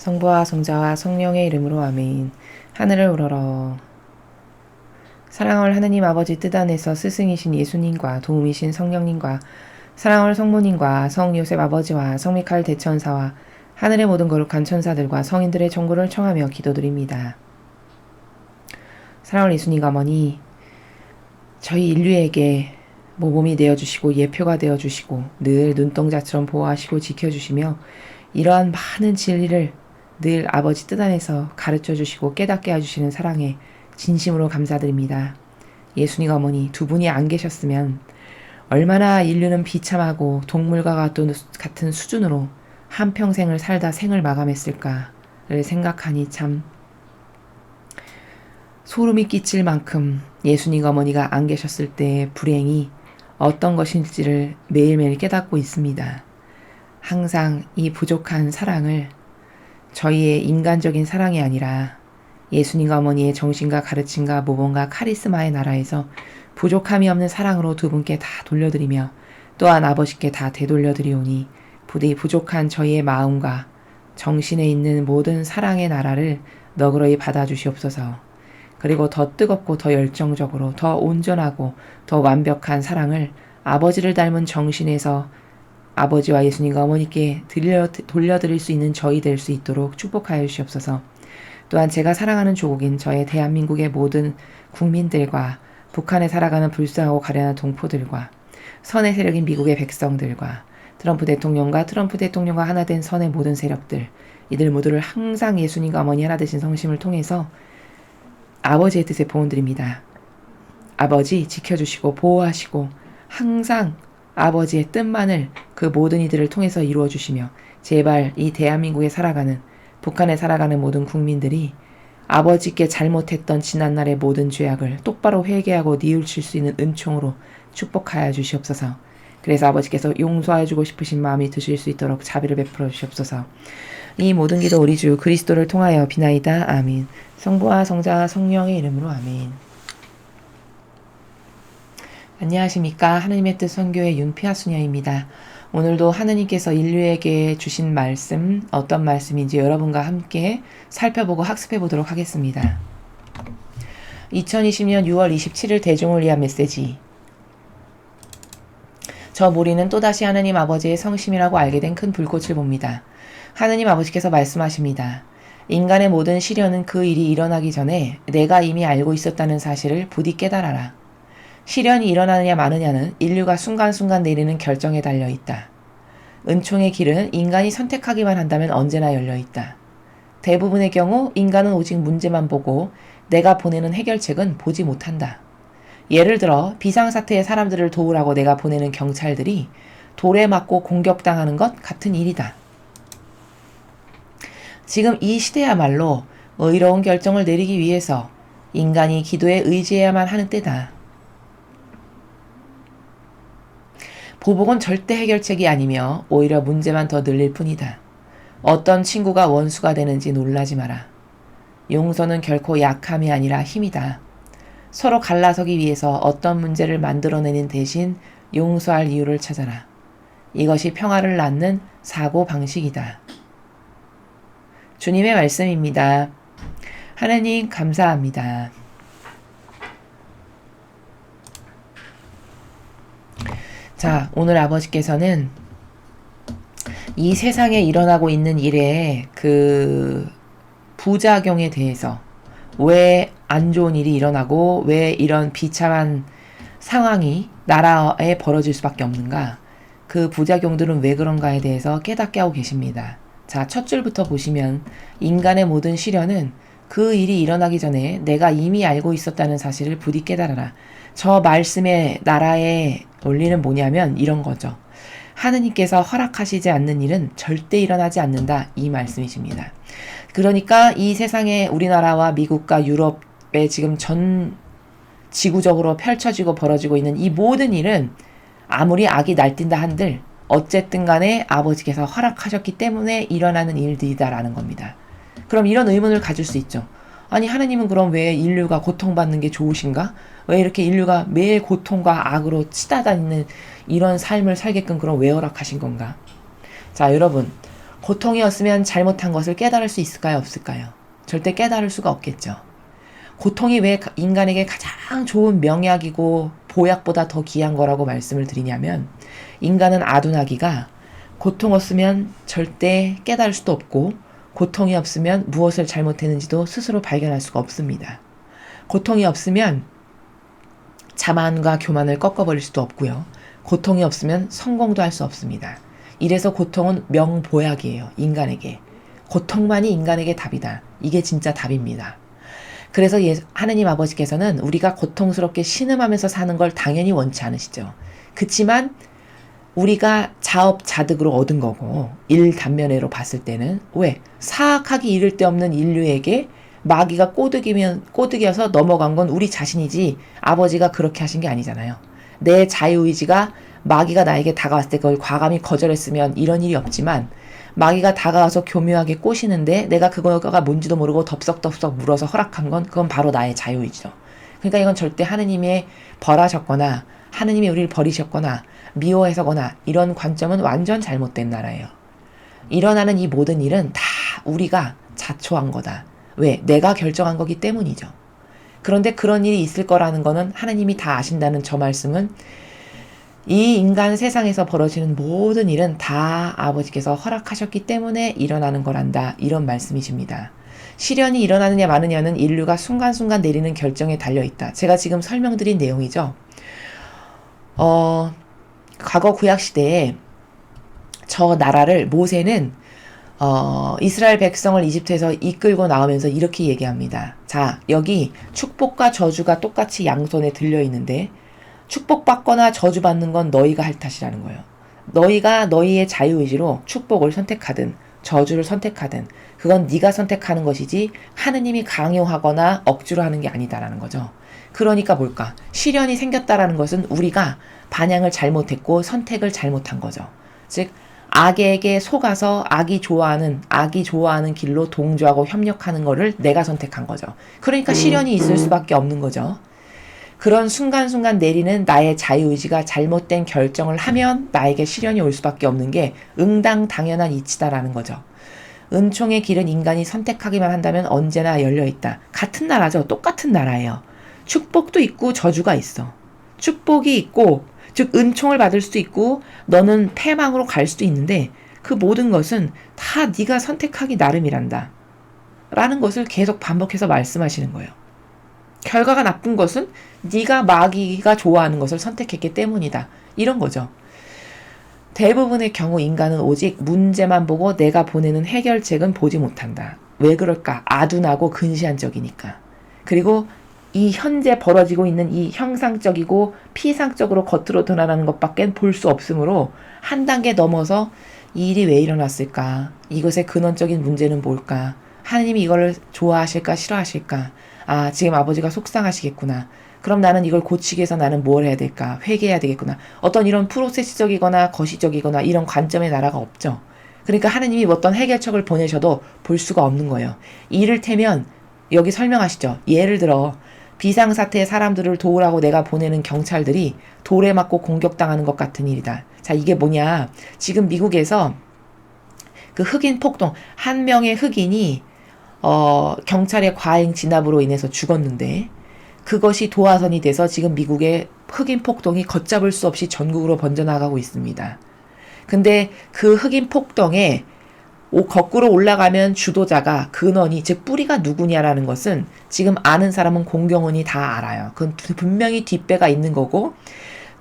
성부와 성자와 성령의 이름으로 아멘. 하늘을 우러러. 사랑을 하느님 아버지 뜻 안에서 스승이신 예수님과 도움이신 성령님과 사랑을 성모님과 성 요셉 아버지와 성 미칼 대천사와 하늘의 모든 거룩한 천사들과 성인들의 정보를 청하며 기도드립니다. 사랑을 예수님 어머니, 저희 인류에게 모범이 되어주시고 예표가 되어주시고 늘 눈동자처럼 보호하시고 지켜주시며 이러한 많은 진리를 늘 아버지 뜻 안에서 가르쳐 주시고 깨닫게 해주시는 사랑에 진심으로 감사드립니다. 예수님 어머니 두 분이 안 계셨으면 얼마나 인류는 비참하고 동물과 같은 수준으로 한평생을 살다 생을 마감했을까를 생각하니 참 소름이 끼칠 만큼 예수님 어머니가 안 계셨을 때의 불행이 어떤 것인지를 매일매일 깨닫고 있습니다. 항상 이 부족한 사랑을 저희의 인간적인 사랑이 아니라 예수님 어머니의 정신과 가르침과 모범과 카리스마의 나라에서 부족함이 없는 사랑으로 두 분께 다 돌려드리며 또한 아버지께 다 되돌려드리오니 부디 부족한 저희의 마음과 정신에 있는 모든 사랑의 나라를 너그러이 받아주시옵소서. 그리고 더 뜨겁고 더 열정적으로 더 온전하고 더 완벽한 사랑을 아버지를 닮은 정신에서 아버지와 예수님과 어머니께 들려, 돌려드릴 수 있는 저희 될 수 있도록 축복하여 주시옵소서. 또한 제가 사랑하는 조국인 저의 대한민국의 모든 국민들과 북한에 살아가는 불쌍하고 가련한 동포들과 선의 세력인 미국의 백성들과 트럼프 대통령과 트럼프 대통령과 하나 된 선의 모든 세력들 이들 모두를 항상 예수님과 어머니 하나 되신 성심을 통해서 아버지의 뜻에 보온드립니다. 아버지 지켜주시고 보호하시고 항상 아버지의 뜻만을 그 모든 이들을 통해서 이루어 주시며 제발 이 대한민국에 살아가는 북한에 살아가는 모든 국민들이 아버지께 잘못했던 지난날의 모든 죄악을 똑바로 회개하고 뉘우칠 수 있는 은총으로 축복하여 주시옵소서. 그래서 아버지께서 용서해 주고 싶으신 마음이 드실 수 있도록 자비를 베풀어 주시옵소서. 이 모든 기도 우리 주 그리스도를 통하여 비나이다. 아멘. 성부와 성자 성령의 이름으로 아멘. 안녕하십니까. 하느님의 뜻 선교의 윤피아 수녀입니다. 오늘도 하느님께서 인류에게 주신 말씀, 어떤 말씀인지 여러분과 함께 살펴보고 학습해 보도록 하겠습니다. 2020년 6월 27일 대중을 위한 메시지. 저 모리는 또다시 하느님 아버지의 성심이라고 알게 된 큰 불꽃을 봅니다. 하느님 아버지께서 말씀하십니다. 인간의 모든 시련은 그 일이 일어나기 전에 내가 이미 알고 있었다는 사실을 부디 깨달아라. 시련이 일어나느냐 마느냐는 인류가 순간순간 내리는 결정에 달려 있다. 은총의 길은 인간이 선택하기만 한다면 언제나 열려 있다. 대부분의 경우 인간은 오직 문제만 보고 내가 보내는 해결책은 보지 못한다. 예를 들어 비상사태의 사람들을 도우라고 내가 보내는 경찰들이 돌에 맞고 공격당하는 것 같은 일이다. 지금 이 시대야말로 의로운 결정을 내리기 위해서 인간이 기도에 의지해야만 하는 때다. 보복은 절대 해결책이 아니며 오히려 문제만 더 늘릴 뿐이다. 어떤 친구가 원수가 되는지 놀라지 마라. 용서는 결코 약함이 아니라 힘이다. 서로 갈라서기 위해서 어떤 문제를 만들어내는 대신 용서할 이유를 찾아라. 이것이 평화를 낳는 사고 방식이다. 주님의 말씀입니다. 하나님 감사합니다. 자, 오늘 아버지께서는 이 세상에 일어나고 있는 일의 그 부작용에 대해서 왜 안 좋은 일이 일어나고 왜 이런 비참한 상황이 나라에 벌어질 수밖에 없는가? 그 부작용들은 왜 그런가에 대해서 깨닫게 하고 계십니다. 자, 첫 줄부터 보시면 인간의 모든 시련은 그 일이 일어나기 전에 내가 이미 알고 있었다는 사실을 부디 깨달아라. 저 말씀의 나라의 원리는 뭐냐면 이런 거죠. 하느님께서 허락하시지 않는 일은 절대 일어나지 않는다. 이 말씀이십니다. 그러니까 이 세상에 우리나라와 미국과 유럽에 지금 전 지구적으로 펼쳐지고 벌어지고 있는 이 모든 일은 아무리 악이 날뛴다 한들 어쨌든 간에 아버지께서 허락하셨기 때문에 일어나는 일들이다라는 겁니다. 그럼 이런 의문을 가질 수 있죠. 아니 하나님은 그럼 왜 인류가 고통받는 게 좋으신가? 왜 이렇게 인류가 매일 고통과 악으로 치닫아있는 이런 삶을 살게끔 그럼 왜 허락하신 건가? 자 여러분 고통이었으면 잘못한 것을 깨달을 수 있을까요? 없을까요? 절대 깨달을 수가 없겠죠. 고통이 왜 인간에게 가장 좋은 명약이고 보약보다 더 귀한 거라고 말씀을 드리냐면 인간은 아둔하기가 고통 없으면 절대 깨달을 수도 없고 고통이 없으면 무엇을 잘못했는지도 스스로 발견할 수가 없습니다. 고통이 없으면 자만과 교만을 꺾어버릴 수도 없고요. 고통이 없으면 성공도 할 수 없습니다. 이래서 고통은 명보약이에요. 인간에게. 고통만이 인간에게 답이다. 이게 진짜 답입니다. 그래서 예, 하느님 아버지께서는 우리가 고통스럽게 신음하면서 사는 걸 당연히 원치 않으시죠. 그치만 우리가 자업 자득으로 얻은 거고 일 단면으로 봤을 때는 왜 사악하기 이를 데 없는 인류에게 마귀가 꼬드기면 꼬드겨서 넘어간 건 우리 자신이지 아버지가 그렇게 하신 게 아니잖아요. 내 자유의지가 마귀가 나에게 다가왔을 때 그걸 과감히 거절했으면 이런 일이 없지만 마귀가 다가와서 교묘하게 꼬시는데 내가 그거가 뭔지도 모르고 덥석덥석 물어서 허락한 건 그건 바로 나의 자유의지죠. 그러니까 이건 절대 하느님의 벌하셨거나 하느님이 우리를 버리셨거나 미워해서거나 이런 관점은 완전 잘못된 나라예요. 일어나는 이 모든 일은 다 우리가 자초한 거다. 왜? 내가 결정한 거기 때문이죠. 그런데 그런 일이 있을 거라는 거는 하나님이 다 아신다는 저 말씀은 이 인간 세상에서 벌어지는 모든 일은 다 아버지께서 허락하셨기 때문에 일어나는 거란다. 이런 말씀이십니다. 시련이 일어나느냐 마느냐는 인류가 순간순간 내리는 결정에 달려 있다. 제가 지금 설명드린 내용이죠. 어, 과거 구약 시대에 저 나라를 모세는 어, 이스라엘 백성을 이집트에서 이끌고 나오면서 이렇게 얘기합니다. 자, 여기 축복과 저주가 똑같이 양손에 들려 있는데 축복받거나 저주받는 건 너희가 할 탓이라는 거예요. 너희가 너희의 자유의지로 축복을 선택하든 저주를 선택하든 그건 네가 선택하는 것이지 하느님이 강요하거나 억지로 하는 게 아니다라는 거죠. 그러니까 뭘까? 시련이 생겼다라는 것은 우리가 반향을 잘못했고 선택을 잘못한 거죠. 즉 악에게 속아서 악이 좋아하는 악이 좋아하는 길로 동조하고 협력하는 거를 내가 선택한 거죠. 그러니까 시련이 있을 수밖에 없는 거죠. 그런 순간순간 내리는 나의 자유의지가 잘못된 결정을 하면 나에게 시련이 올 수밖에 없는 게 응당 당연한 이치다라는 거죠. 은총의 길은 인간이 선택하기만 한다면 언제나 열려 있다. 같은 나라죠. 똑같은 나라예요. 축복도 있고 저주가 있어. 축복이 있고 즉 은총을 받을 수도 있고 너는 패망으로 갈 수도 있는데 그 모든 것은 다 네가 선택하기 나름이란다. 라는 것을 계속 반복해서 말씀하시는 거예요. 결과가 나쁜 것은 네가 마귀가 좋아하는 것을 선택했기 때문이다. 이런 거죠. 대부분의 경우 인간은 오직 문제만 보고 내가 보내는 해결책은 보지 못한다. 왜 그럴까? 아둔하고 근시안적이니까. 그리고 이 현재 벌어지고 있는 이 형상적이고 피상적으로 겉으로 드러나는 것밖엔 볼수 없으므로 한 단계 넘어서 이 일이 왜 일어났을까? 이것의 근원적인 문제는 뭘까? 하나님이 이걸 좋아하실까 싫어하실까? 아, 지금 아버지가 속상하시겠구나. 그럼 나는 이걸 고치기 위해서 나는 뭘 해야 될까? 회개해야 되겠구나. 어떤 이런 프로세스적이거나 거시적이거나 이런 관점의 나라가 없죠. 그러니까 하느님이 어떤 해결책을 보내셔도 볼 수가 없는 거예요. 이를테면 여기 설명하시죠. 예를 들어 비상사태의 사람들을 도우라고 내가 보내는 경찰들이 돌에 맞고 공격당하는 것 같은 일이다. 자, 이게 뭐냐. 지금 미국에서 그 흑인 폭동, 한 명의 흑인이 어, 경찰의 과잉 진압으로 인해서 죽었는데 그것이 도화선이 돼서 지금 미국의 흑인 폭동이 걷잡을 수 없이 전국으로 번져나가고 있습니다. 근데 그 흑인 폭동에 거꾸로 올라가면 주도자가 근원이 즉 뿌리가 누구냐라는 것은 지금 아는 사람은 공경원이 다 알아요. 그건 분명히 뒷배가 있는 거고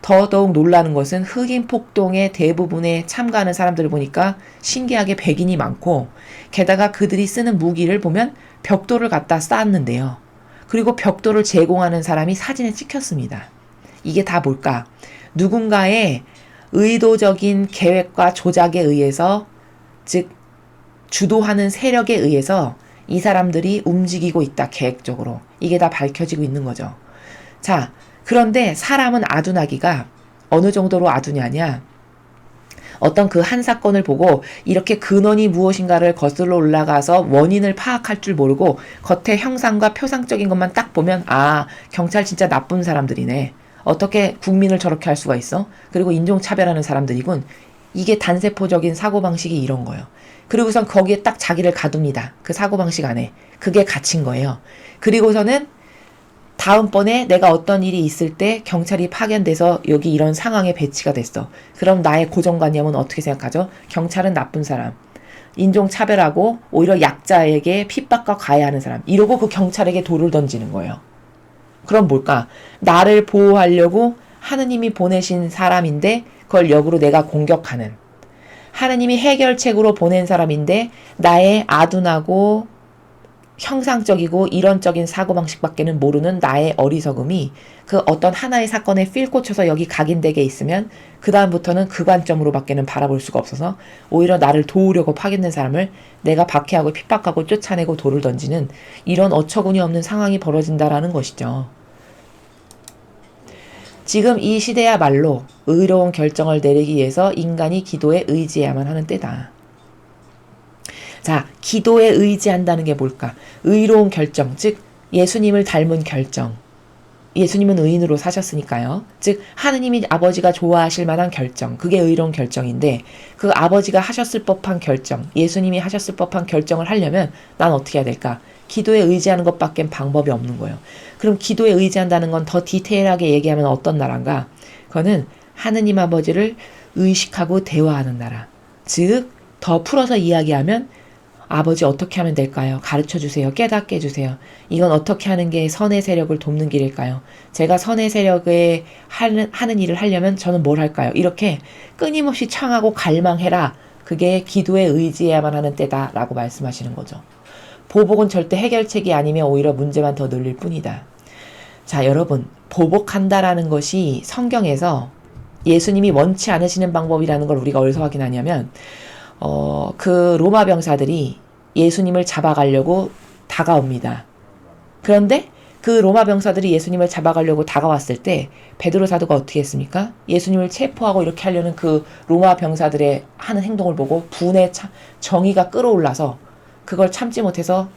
더더욱 놀라는 것은 흑인 폭동의 대부분에 참가하는 사람들을 보니까 신기하게 백인이 많고 게다가 그들이 쓰는 무기를 보면 벽돌을 갖다 쌓았는데요. 그리고 벽돌을 제공하는 사람이 사진에 찍혔습니다. 이게 다 뭘까? 누군가의 의도적인 계획과 조작에 의해서 즉 주도하는 세력에 의해서 이 사람들이 움직이고 있다 계획적으로 이게 다 밝혀지고 있는 거죠. 자, 그런데 사람은 아둔하기가 어느 정도로 아두냐냐? 어떤 그 한 사건을 보고 이렇게 근원이 무엇인가를 거슬러 올라가서 원인을 파악할 줄 모르고 겉에 형상과 표상적인 것만 딱 보면 아, 경찰 진짜 나쁜 사람들이네. 어떻게 국민을 저렇게 할 수가 있어? 그리고 인종차별하는 사람들이군. 이게 단세포적인 사고방식이 이런 거예요. 그리고선 거기에 딱 자기를 가둡니다. 그 사고방식 안에. 그게 갇힌 거예요. 그리고서는 다음번에 내가 어떤 일이 있을 때 경찰이 파견돼서 여기 이런 상황에 배치가 됐어. 그럼 나의 고정관념은 어떻게 생각하죠? 경찰은 나쁜 사람. 인종차별하고 오히려 약자에게 핍박과 가해하는 사람. 이러고 그 경찰에게 돌을 던지는 거예요. 그럼 뭘까? 나를 보호하려고 하느님이 보내신 사람인데 그걸 역으로 내가 공격하는. 하느님이 해결책으로 보낸 사람인데 나의 아둔하고 형상적이고 이론적인 사고방식밖에는 모르는 나의 어리석음이 그 어떤 하나의 사건에 필 꽂혀서 여기 각인되게 있으면 그다음부터는 그 관점으로밖에는 바라볼 수가 없어서 오히려 나를 도우려고 파견된 사람을 내가 박해하고 핍박하고 쫓아내고 돌을 던지는 이런 어처구니 없는 상황이 벌어진다라는 것이죠. 지금 이 시대야말로 의로운 결정을 내리기 위해서 인간이 기도에 의지해야만 하는 때다. 자, 기도에 의지한다는 게 뭘까? 의로운 결정, 즉 예수님을 닮은 결정. 예수님은 의인으로 사셨으니까요. 즉 하느님이 아버지가 좋아하실 만한 결정. 그게 의로운 결정인데 그 아버지가 하셨을 법한 결정, 예수님이 하셨을 법한 결정을 하려면 난 어떻게 해야 될까? 기도에 의지하는 것밖엔 방법이 없는 거예요. 그럼 기도에 의지한다는 건 더 디테일하게 얘기하면 어떤 나라인가? 그거는 하느님 아버지를 의식하고 대화하는 나라. 즉, 더 풀어서 이야기하면 아버지 어떻게 하면 될까요? 가르쳐 주세요. 깨닫게 해주세요. 이건 어떻게 하는 게 선의 세력을 돕는 길일까요? 제가 선의 세력에 하는, 하는 일을 하려면 저는 뭘 할까요? 이렇게 끊임없이 청하고 갈망해라. 그게 기도에 의지해야만 하는 때다라고 말씀하시는 거죠. 보복은 절대 해결책이 아니며 오히려 문제만 더 늘릴 뿐이다. 자, 여러분, 보복한다라는 것이 성경에서 예수님이 원치 않으시는 방법이라는 걸 우리가 어디서 확인하냐면, 어, 그 로마 병사들이 예수님을 잡아가려고 다가옵니다. 그런데 그 로마 병사들이 예수님을 잡아가려고 다가왔을 때 베드로 사도가 어떻게 했습니까? 예수님을 체포하고 이렇게 하려는 그 로마 병사들의 하는 행동을 보고 분의 정의가 끌어올라서 그걸 참지 못해서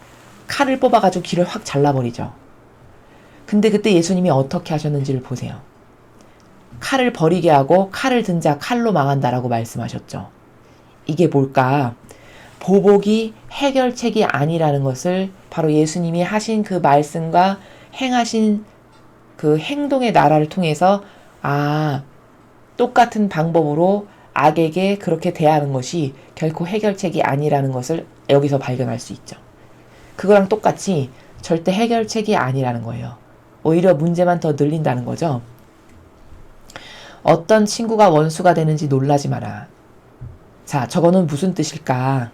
칼을 뽑아가지고 길을 확 잘라버리죠. 근데 그때 예수님이 어떻게 하셨는지를 보세요. 칼을 버리게 하고 칼을 든 자 칼로 망한다라고 말씀하셨죠. 이게 뭘까? 보복이 해결책이 아니라는 것을 바로 예수님이 하신 그 말씀과 행하신 그 행동의 나라를 통해서 아, 똑같은 방법으로 악에게 그렇게 대하는 것이 결코 해결책이 아니라는 것을 여기서 발견할 수 있죠. 그거랑 똑같이 절대 해결책이 아니라는 거예요. 오히려 문제만 더 늘린다는 거죠. 어떤 친구가 원수가 되는지 놀라지 마라. 자, 저거는 무슨 뜻일까?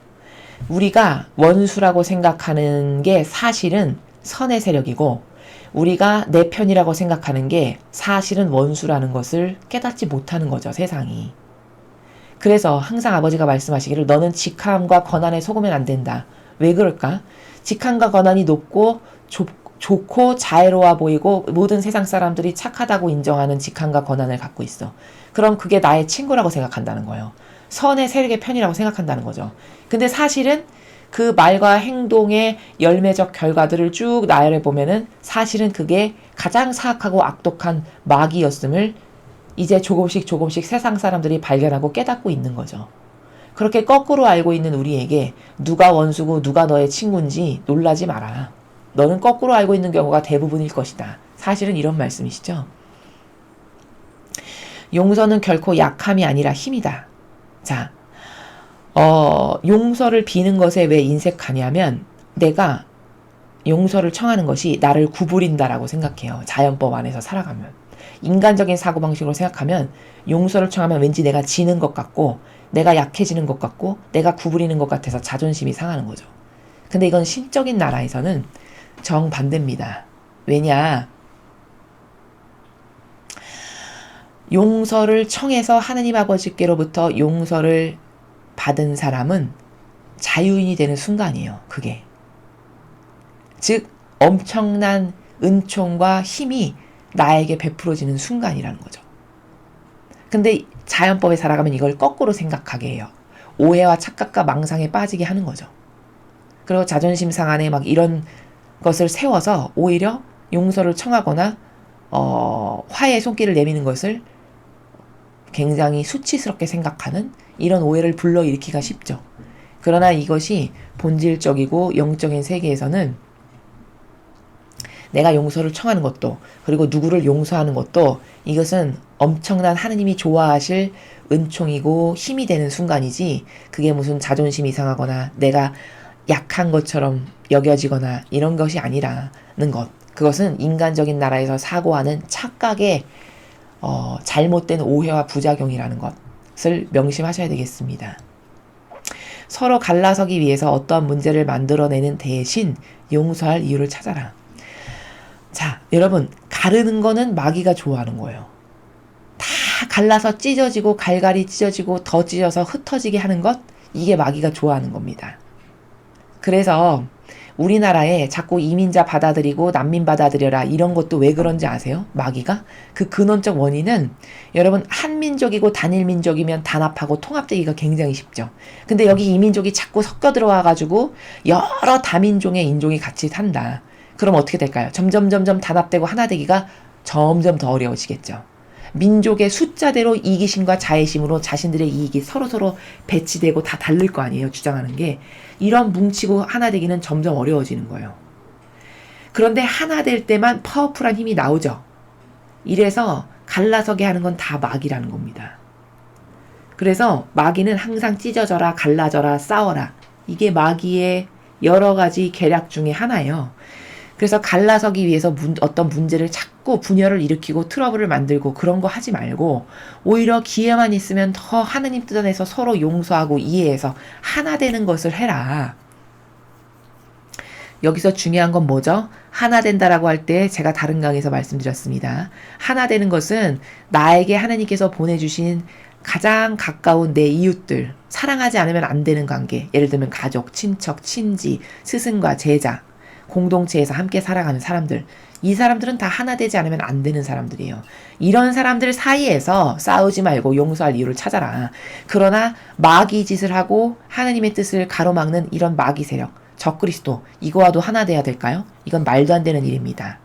우리가 원수라고 생각하는 게 사실은 선의 세력이고, 우리가 내 편이라고 생각하는 게 사실은 원수라는 것을 깨닫지 못하는 거죠, 세상이. 그래서 항상 아버지가 말씀하시기를 너는 직함과 권한에 속으면 안 된다. 왜 그럴까? 직함과 권한이 높고 좁, 좋고 자애로워 보이고 모든 세상 사람들이 착하다고 인정하는 직함과 권한을 갖고 있어. 그럼 그게 나의 친구라고 생각한다는 거예요. 선의 세력의 편이라고 생각한다는 거죠. 근데 사실은 그 말과 행동의 열매적 결과들을 쭉 나열해 보면은 사실은 그게 가장 사악하고 악독한 마귀였음을 이제 조금씩 조금씩 세상 사람들이 발견하고 깨닫고 있는 거죠. 그렇게 거꾸로 알고 있는 우리에게 누가 원수고 누가 너의 친구인지 놀라지 마라. 너는 거꾸로 알고 있는 경우가 대부분일 것이다. 사실은 이런 말씀이시죠. 용서는 결코 약함이 아니라 힘이다. 자, 어, 용서를 비는 것에 왜 인색하냐면 내가 용서를 청하는 것이 나를 구부린다라고 생각해요. 자연법 안에서 살아가면. 인간적인 사고방식으로 생각하면 용서를 청하면 왠지 내가 지는 것 같고 내가 약해지는 것 같고 내가 구부리는 것 같아서 자존심이 상하는 거죠. 근데 이건 신적인 나라에서는 정반대입니다. 왜냐? 용서를 청해서 하느님 아버지께로부터 용서를 받은 사람은 자유인이 되는 순간이에요. 그게. 즉, 엄청난 은총과 힘이 나에게 베풀어지는 순간이라는 거죠. 근데 자연법에 살아가면 이걸 거꾸로 생각하게 해요. 오해와 착각과 망상에 빠지게 하는 거죠. 그리고 자존심 상한에 막 이런 것을 세워서 오히려 용서를 청하거나 어, 화해의 손길을 내미는 것을 굉장히 수치스럽게 생각하는 이런 오해를 불러일으키기가 쉽죠. 그러나 이것이 본질적이고 영적인 세계에서는 내가 용서를 청하는 것도 그리고 누구를 용서하는 것도 이것은 엄청난 하느님이 좋아하실 은총이고 힘이 되는 순간이지 그게 무슨 자존심이 상하거나 내가 약한 것처럼 여겨지거나 이런 것이 아니라는 것. 그것은 인간적인 나라에서 사고하는 착각의 어, 잘못된 오해와 부작용이라는 것을 명심하셔야 되겠습니다. 서로 갈라서기 위해서 어떠한 문제를 만들어내는 대신 용서할 이유를 찾아라. 자, 여러분, 가르는 거는 마귀가 좋아하는 거예요. 다 갈라서 찢어지고 갈갈이 찢어지고 더 찢어서 흩어지게 하는 것, 이게 마귀가 좋아하는 겁니다. 그래서 우리나라에 자꾸 이민자 받아들이고 난민 받아들여라 이런 것도 왜 그런지 아세요? 마귀가? 그 근원적 원인은 여러분 한민족이고 단일민족이면 단합하고 통합되기가 굉장히 쉽죠. 근데 여기 이민족이 자꾸 섞여 들어와 가지고 여러 다민종의 인종이 같이 산다. 그럼 어떻게 될까요? 점점 점점 단합되고 하나 되기가 점점 더 어려워지겠죠. 민족의 숫자대로 이기심과 자애심으로 자신들의 이익이 서로서로 배치되고 다 다를 거 아니에요. 주장하는 게. 이런 뭉치고 하나 되기는 점점 어려워지는 거예요. 그런데 하나 될 때만 파워풀한 힘이 나오죠. 이래서 갈라서게 하는 건 다 마귀라는 겁니다. 그래서 마귀는 항상 찢어져라, 갈라져라, 싸워라. 이게 마귀의 여러 가지 계략 중에 하나예요. 그래서 갈라서기 위해서 문, 어떤 문제를 찾고 분열을 일으키고 트러블을 만들고 그런 거 하지 말고 오히려 기회만 있으면 더 하느님 뜻 안에서 서로 용서하고 이해해서 하나 되는 것을 해라. 여기서 중요한 건 뭐죠? 하나 된다라고 할 때 제가 다른 강에서 말씀드렸습니다. 하나 되는 것은 나에게 하나님께서 보내주신 가장 가까운 내 이웃들, 사랑하지 않으면 안 되는 관계, 예를 들면 가족, 친척, 친지, 스승과 제자, 공동체에서 함께 살아가는 사람들. 이 사람들은 다 하나 되지 않으면 안 되는 사람들이에요. 이런 사람들 사이에서 싸우지 말고 용서할 이유를 찾아라. 그러나 마귀 짓을 하고 하나님의 뜻을 가로막는 이런 마귀 세력, 적그리스도, 이거와도 하나 돼야 될까요? 이건 말도 안 되는 일입니다.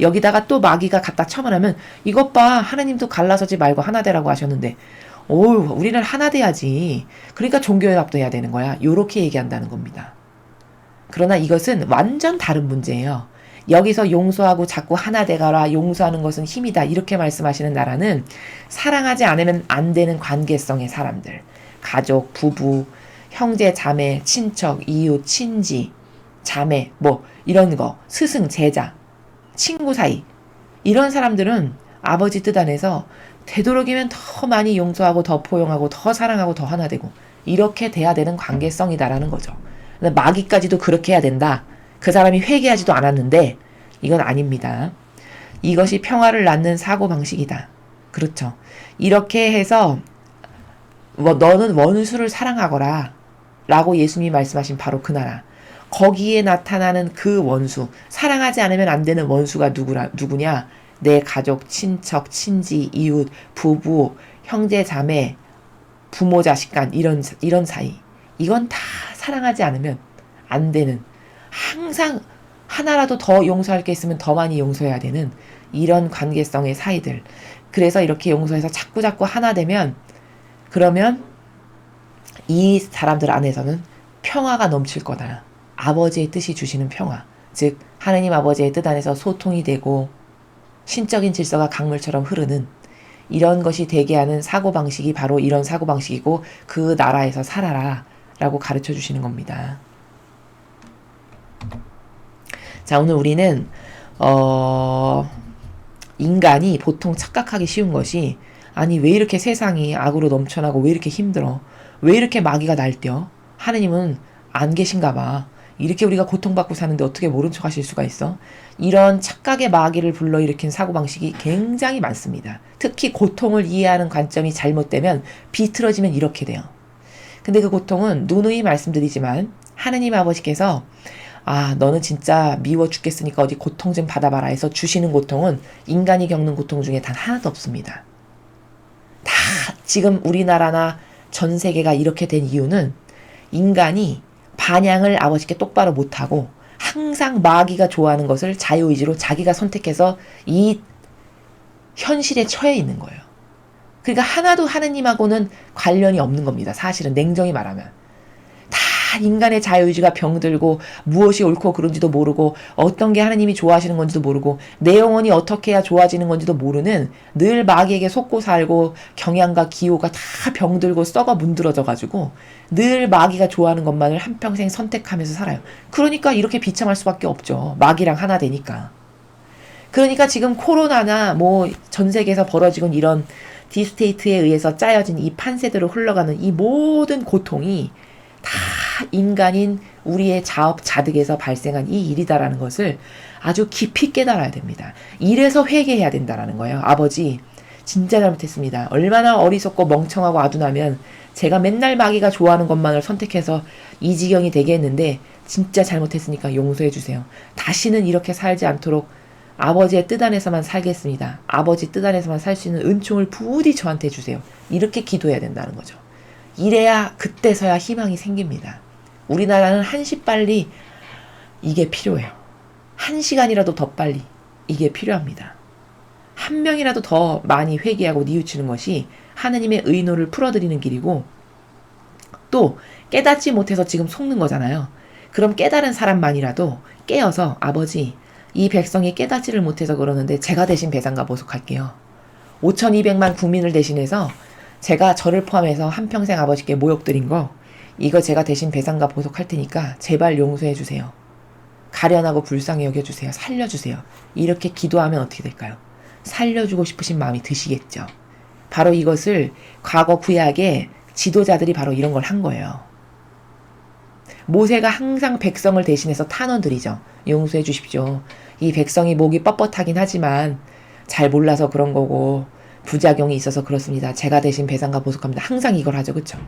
여기다가 또 마귀가 갖다 쳐말하면 이것 봐 하나님도 갈라서지 말고 하나 되라고 하셨는데 오 우리는 하나 돼야지 그러니까 종교연합도 해야 되는 거야 요렇게 얘기한다는 겁니다. 그러나 이것은 완전 다른 문제예요. 여기서 용서하고 자꾸 하나 되가라 용서하는 것은 힘이다 이렇게 말씀하시는 나라는 사랑하지 않으면 안 되는 관계성의 사람들 가족 부부 형제 자매 친척 이웃 친지 자매 뭐 이런 거 스승 제자 친구 사이 이런 사람들은 아버지 뜻 안에서 되도록이면 더 많이 용서하고 더 포용하고 더 사랑하고 더 하나 되고 이렇게 돼야 되는 관계성이다라는 거죠. 마귀까지도 그렇게 해야 된다. 그 사람이 회개하지도 않았는데 이건 아닙니다. 이것이 평화를 낳는 사고 방식이다. 그렇죠. 이렇게 해서 뭐 너는 원수를 사랑하거라 라고 예수님이 말씀하신 바로 그 나라. 거기에 나타나는 그 원수, 사랑하지 않으면 안 되는 원수가 누구라, 누구냐? 내 가족, 친척, 친지, 이웃, 부부, 형제, 자매, 부모, 자식 간, 이런, 이런 사이. 이건 다 사랑하지 않으면 안 되는 항상 하나라도 더 용서할 게 있으면 더 많이 용서해야 되는 이런 관계성의 사이들. 그래서 이렇게 용서해서 자꾸 자꾸 하나 되면 그러면 이 사람들 안에서는 평화가 넘칠 거다. 아버지의 뜻이 주시는 평화. 즉 하느님 아버지의 뜻 안에서 소통이 되고 신적인 질서가 강물처럼 흐르는 이런 것이 되게 하는 사고방식이 바로 이런 사고방식이고 그 나라에서 살아라 라고 가르쳐 주시는 겁니다. 자, 오늘 우리는, 어, 인간이 보통 착각하기 쉬운 것이, 아니, 왜 이렇게 세상이 악으로 넘쳐나고 왜 이렇게 힘들어? 왜 이렇게 마귀가 날뛰어? 하느님은 안 계신가 봐. 이렇게 우리가 고통받고 사는데 어떻게 모른 척 하실 수가 있어? 이런 착각의 마귀를 불러일으킨 사고방식이 굉장히 많습니다. 특히 고통을 이해하는 관점이 잘못되면 비틀어지면 이렇게 돼요. 근데 그 고통은 누누이 말씀드리지만 하느님 아버지께서 아, 너는 진짜 미워 죽겠으니까 어디 고통 좀 받아봐라 해서 주시는 고통은 인간이 겪는 고통 중에 단 하나도 없습니다. 다 지금 우리나라나 전 세계가 이렇게 된 이유는 인간이 반향을 아버지께 똑바로 못하고 항상 마귀가 좋아하는 것을 자유의지로 자기가 선택해서 이 현실에 처해 있는 거예요. 그러니까 하나도 하느님하고는 관련이 없는 겁니다. 사실은 냉정히 말하면. 다 인간의 자유의지가 병들고 무엇이 옳고 그른지도 모르고 어떤 게 하나님이 좋아하시는 건지도 모르고 내 영혼이 어떻게 해야 좋아지는 건지도 모르는 늘 마귀에게 속고 살고 경향과 기호가 다 병들고 썩어 문드러져 가지고 늘 마귀가 좋아하는 것만을 한평생 선택하면서 살아요. 그러니까 이렇게 비참할 수밖에 없죠. 마귀랑 하나 되니까. 그러니까 지금 코로나나 뭐 전 세계에서 벌어지고 이런 디스테이트에 의해서 짜여진 이 판세대로 흘러가는 이 모든 고통이 다 인간인 우리의 자업 자득에서 발생한 이 일이다라는 것을 아주 깊이 깨달아야 됩니다. 이래서 회개해야 된다라는 거예요. 아버지, 진짜 잘못했습니다. 얼마나 어리석고 멍청하고 아둔하면 제가 맨날 마귀가 좋아하는 것만을 선택해서 이 지경이 되게 했는데 진짜 잘못했으니까 용서해 주세요. 다시는 이렇게 살지 않도록 아버지의 뜻 안에서만 살겠습니다. 아버지 뜻 안에서만 살 수 있는 은총을 부디 저한테 주세요. 이렇게 기도해야 된다는 거죠. 이래야 그때서야 희망이 생깁니다. 우리나라는 한시 빨리 이게 필요해요. 한 시간이라도 더 빨리 이게 필요합니다. 한 명이라도 더 많이 회개하고 뉘우치는 것이 하느님의 의노를 풀어드리는 길이고 또 깨닫지 못해서 지금 속는 거잖아요. 그럼 깨달은 사람만이라도 깨어서 아버지 이 백성이 깨닫지를 못해서 그러는데 제가 대신 배상과 보속할게요. 5,200만 국민을 대신해서 제가 저를 포함해서 한평생 아버지께 모욕드린 거 이거 제가 대신 배상과 보속할 테니까 제발 용서해 주세요. 가련하고 불쌍히 여겨주세요. 살려주세요. 이렇게 기도하면 어떻게 될까요? 살려주고 싶으신 마음이 드시겠죠. 바로 이것을 과거 구약의 지도자들이 바로 이런 걸 한 거예요. 모세가 항상 백성을 대신해서 탄원드리죠. 용서해 주십시오. 이 백성이 목이 뻣뻣하긴 하지만 잘 몰라서 그런 거고 부작용이 있어서 그렇습니다. 제가 대신 배상과 보속합니다. 항상 이걸 하죠. 그쵸?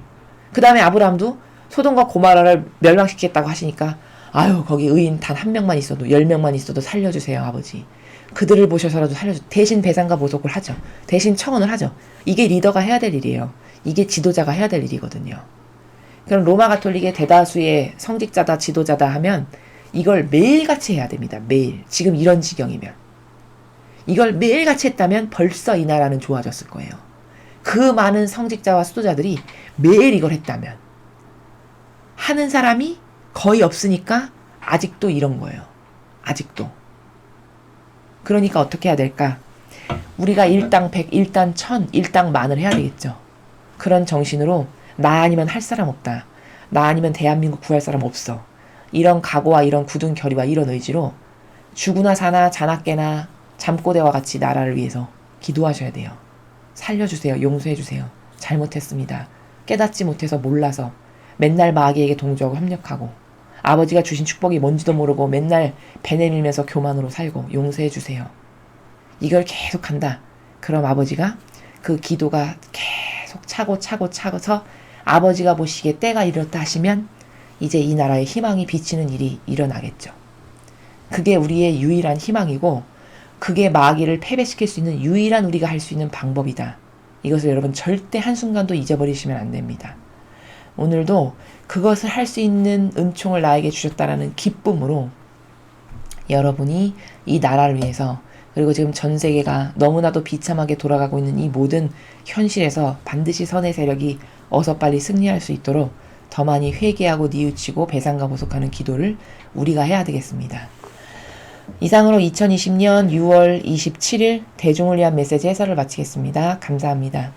그 다음에 아브라함도 소돔과 고마라를 멸망시키겠다고 하시니까 아유 거기 의인 단 한 명만 있어도 열 명만 있어도 살려주세요 아버지. 그들을 보셔서라도 살려주 대신 배상과 보속을 하죠. 대신 청원을 하죠. 이게 리더가 해야 될 일이에요. 이게 지도자가 해야 될 일이거든요. 그럼 로마 가톨릭의 대다수의 성직자다 지도자다 하면 이걸 매일같이 해야 됩니다. 매일. 지금 이런 지경이면. 이걸 매일같이 했다면 벌써 이 나라는 좋아졌을 거예요. 그 많은 성직자와 수도자들이 매일 이걸 했다면 하는 사람이 거의 없으니까 아직도 이런 거예요. 아직도. 그러니까 어떻게 해야 될까? 우리가 일당 백, 일당 천, 일당 만을 해야 되겠죠. 그런 정신으로 나 아니면 할 사람 없다. 나 아니면 대한민국 구할 사람 없어. 이런 각오와 이런 굳은 결의와 이런 의지로 죽으나 사나 자나깨나 잠꼬대와 같이 나라를 위해서 기도하셔야 돼요. 살려주세요. 용서해주세요. 잘못했습니다. 깨닫지 못해서 몰라서 맨날 마귀에게 동조하고 협력하고 아버지가 주신 축복이 뭔지도 모르고 맨날 배 내밀면서 교만으로 살고 용서해주세요. 이걸 계속 한다. 그럼 아버지가 그 기도가 계속 차고 차고 차고서 아버지가 보시기에 때가 이렇다 하시면 이제 이 나라에 희망이 비치는 일이 일어나겠죠. 그게 우리의 유일한 희망이고 그게 마귀를 패배시킬 수 있는 유일한 우리가 할 수 있는 방법이다. 이것을 여러분 절대 한순간도 잊어버리시면 안 됩니다. 오늘도 그것을 할 수 있는 은총을 나에게 주셨다라는 기쁨으로 여러분이 이 나라를 위해서 그리고 지금 전 세계가 너무나도 비참하게 돌아가고 있는 이 모든 현실에서 반드시 선의 세력이 어서 빨리 승리할 수 있도록 더 많이 회개하고 뉘우치고 배상과 보속하는 기도를 우리가 해야 되겠습니다. 이상으로 2020년 6월 27일 대중을 위한 메시지 해설을 마치겠습니다. 감사합니다.